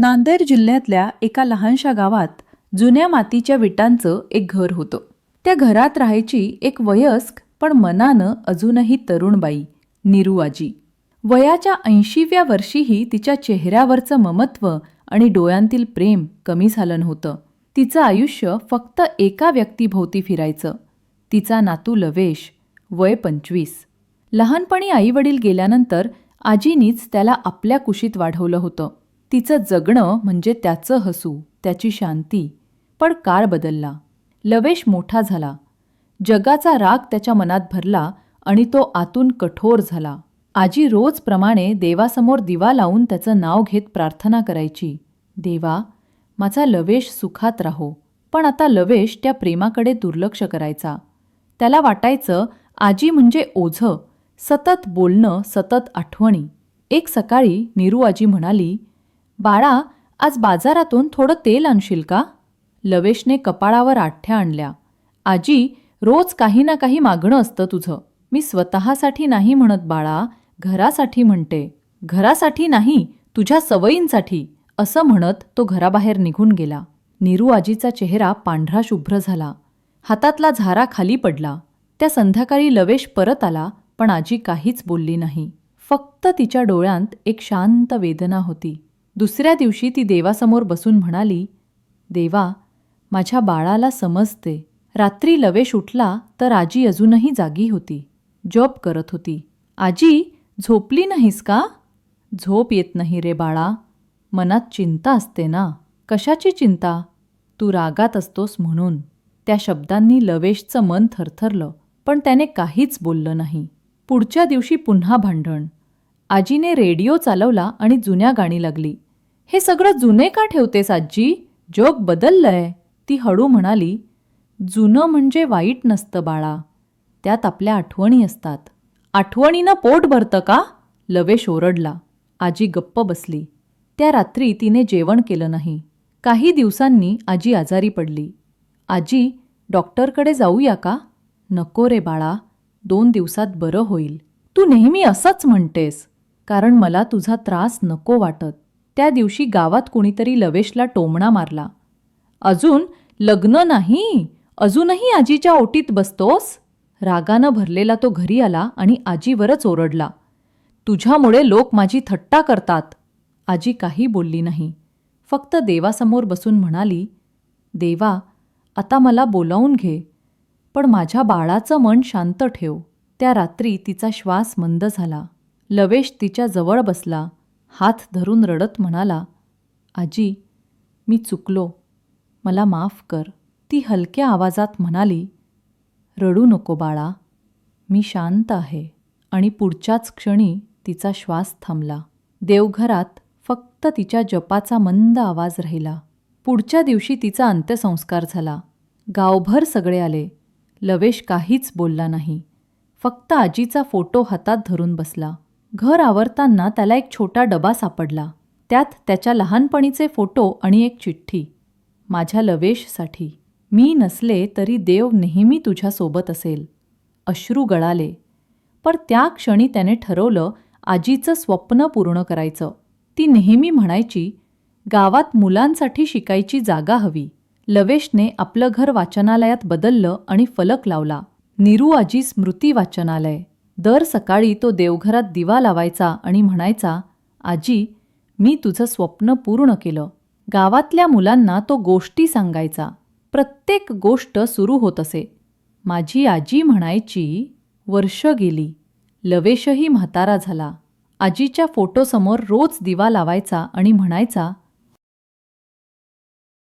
नांदेड जिल्ह्यातल्या एका लहानशा गावात जुन्या मातीच्या विटांचं एक घर होतं. त्या घरात राहायची एक वयस्क पण मनानं अजूनही तरुण बाई निरुआजी वयाच्या ऐंशीव्या वर्षीही तिच्या चेहऱ्यावरचं ममत्व आणि डोळ्यांतील प्रेम कमी झालं नव्हतं. तिचं आयुष्य फक्त एका व्यक्तीभोवती फिरायचं. तिचा नातू लवेश वय पंचवीस. लहानपणी आईवडील गेल्यानंतर आजीनीच त्याला आपल्या कुशीत वाढवलं होतं. तिचं जगणं म्हणजे त्याचं हसू त्याची शांती. पण काळ बदलला. लवेश मोठा झाला. जगाचा राग त्याच्या मनात भरला आणि तो आतून कठोर झाला. आजी रोजप्रमाणे देवासमोर दिवा लावून त्याचं नाव घेत प्रार्थना करायची. देवा माझा लवेश सुखात राहो. पण आता लवेश त्या प्रेमाकडे दुर्लक्ष करायचा. त्याला वाटायचं आजी म्हणजे ओझं. सतत बोलणं सतत आठवणी. एक सकाळी नीरू आजी म्हणाली बाळा आज बाजारातून थोडं तेल आणशील का? लवेशने कपाळावर आठ्या आणल्या. आजी रोज काही ना काही मागणं असतं तुझं. मी स्वतःसाठी नाही म्हणत बाळा घरासाठी म्हणते. घरासाठी नाही तुझ्या सवयींसाठी असं म्हणत तो घराबाहेर निघून गेला. नीरू आजीचा चेहरा पांढरा शुभ्र झाला. हातातला झारा खाली पडला. त्या संध्याकाळी लवेश परत आला पण आजी काहीच बोलली नाही. फक्त तिच्या डोळ्यांत एक शांत वेदना होती. दुसऱ्या दिवशी ती देवासमोर बसून म्हणाली देवा माझ्या बाळाला समजते. रात्री लवेश उठला तर आजी अजूनही जागी होती. जॉब करत होती. आजी झोपली नाहीस का? झोप येत नाही रे बाळा. मनात चिंता असते ना. कशाची चिंता? तू रागात असतोस म्हणून. त्या शब्दांनी लवेशचं मन थरथरलं पण त्याने काहीच बोललं नाही. पुढच्या दिवशी पुन्हा भांडण. आजीने रेडिओ चालवला आणि जुन्या गाणी लागली. हे सगळं जुने का ठेवतेस आजी जग बदललंय. ती हळू म्हणाली जुनं म्हणजे वाईट नसतं बाळा. त्यात आपल्या आठवणी असतात. आठवणीनं पोट भरतं का? लवेश ओरडला. आजी गप्प बसली. त्या रात्री तिने जेवण केलं नाही. काही दिवसांनी आजी आजारी पडली. आजी डॉक्टरकडे जाऊया का? नको रे बाळा. दोन दिवसात बरं होईल. तू नेहमी असंच म्हणतेस. कारण मला तुझा त्रास नको वाटत. त्या दिवशी गावात कुणीतरी लवेशला टोमणा मारला. अजून लग्न नाही? अजूनही आजीच्या ओटीत बसतोस? रागानं भरलेला तो घरी आला आणि आजीवरच ओरडला. तुझ्यामुळे लोक माझी थट्टा करतात. आजी काही बोलली नाही. फक्त देवासमोर बसून म्हणाली देवा आता मला बोलावून घे पण माझ्या बाळाचं मन शांत ठेव. त्या रात्री तिचा श्वास मंद झाला. लवेश तिच्या जवळ बसला हात धरून रडत म्हणाला आजी मी चुकलो. मला माफ कर. ती हलक्या आवाजात म्हणाली रडू नको बाळा. मी शांत आहे. आणि पुढच्याच क्षणी तिचा श्वास थांबला. देवघरात फक्त तिच्या जपाचा मंद आवाज राहिला. पुढच्या दिवशी तिचा अंत्यसंस्कार झाला. गावभर सगळे आले. लवेश काहीच बोलला नाही. फक्त आजीचा फोटो हातात धरून बसला. घर आवरताना त्याला एक छोटा डबा सापडला. त्यात त्याच्या लहानपणीचे फोटो आणि एक चिठ्ठी. माझ्या लवेशसाठी. मी नसले तरी देव नेहमी तुझ्यासोबत असेल. अश्रू गळाले. पर त्या क्षणी त्याने ठरवलं आजीचं स्वप्न पूर्ण करायचं. ती नेहमी म्हणायची गावात मुलांसाठी शिकायची जागा हवी. लवेशने आपलं घर वाचनालयात बदललं आणि फलक लावला. निरू आजी स्मृती वाचनालय. दर सकाळी तो देवघरात दिवा लावायचा आणि म्हणायचा आजी मी तुझं स्वप्न पूर्ण केलं. गावातल्या मुलांना तो गोष्टी सांगायचा. प्रत्येक गोष्ट सुरू होत असे. माझी आजी म्हणायची वर्ष गेली. लवेशही म्हातारा झाला. आजीच्या फोटोसमोर रोज दिवा लावायचा आणि म्हणायचा